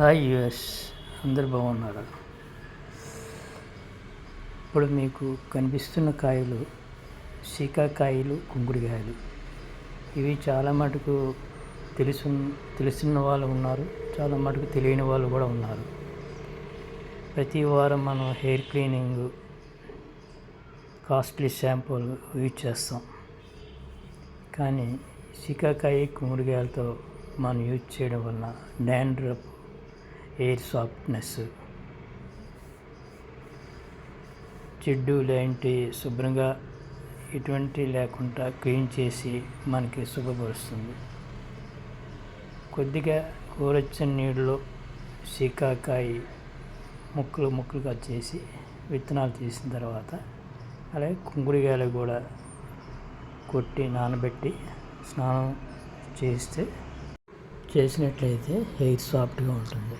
Hi US. అందరు బాగున్నారా? ఇప్పుడు మీకు కనిపిస్తున్న కాయలు సీకాకాయలు కుంకుడుకాయలు ఇవి చాలా మటుకు తెలుసు తెలిసిన వాళ్ళు ఉన్నారు చాలా మటుకు తెలియని వాళ్ళు కూడా ఉన్నారు. ప్రతి వారం మనం హెయిర్ క్లీనింగ్ కాస్ట్లీ షాంపూలు యూజ్ చేస్తాం. కానీ సికాకాయ కుమ్మడికాయలతో మనం యూజ్ చేయడం వలన డాండ్రఫ్ ఎయిర్ సాఫ్ట్నెస్ జిడ్డు లాంటి శుభ్రంగా ఎటువంటి లేకుండా క్లీన్ చేసి మనకి శుభపరుస్తుంది. కొద్దిగా గోరచ్చని నీళ్ళలో సీకాకాయ ముక్కలు ముక్కలుగా చేసి విత్తనాలు తీసిన తర్వాత అలాగే కుంకుడికాయలు కూడా కొట్టి నానబెట్టి స్నానం చేస్తే చేసినట్లయితే హెయిర్ సాఫ్ట్గా ఉంటుంది.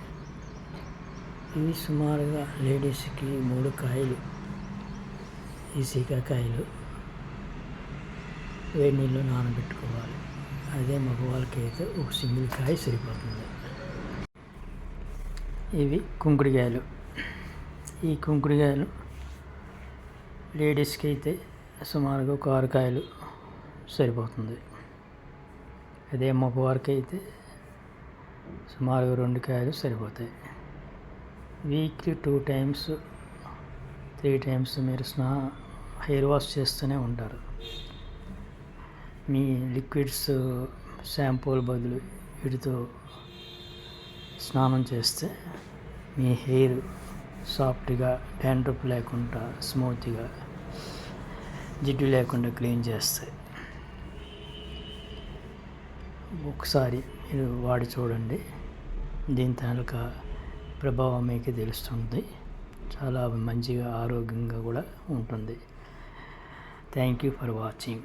ఇవి సుమారుగా లేడీస్కి మూడు కాయలు ఈ సీకాకాయలు వేడి నీళ్ళు నానబెట్టుకోవాలి. అదే మగవాళ్ళకి అయితే ఒక సింగిల్ కాయ సరిపోతుంది. ఇవి కుంకుడికాయలు. ఈ కుంకుడికాయలు లేడీస్కి అయితే సుమారుగా ఒక ఆరు కాయలు సరిపోతుంది. అదే మగవారికి అయితే సుమారుగా రెండు కాయలు సరిపోతాయి. Weekly two times three times మీరు స్నా హెయిర్ వాష్ చేస్తూనే ఉంటారు. మీ లిక్విడ్స్ షాంపూల బదులు వీటితో స్నానం చేస్తే మీ హెయిర్ సాఫ్ట్గా డ్యాండ్రప్ లేకుండా స్మూత్గా జిడ్డు లేకుండా క్లీన్ చేస్తాయి. ఒకసారి మీరు వాడి చూడండి. దీని తాలూకా ప్రభావం మీకు తెలుస్తుంది. చాలా మంచిగా ఆరోగ్యంగా కూడా ఉంటుంది. Thank you for watching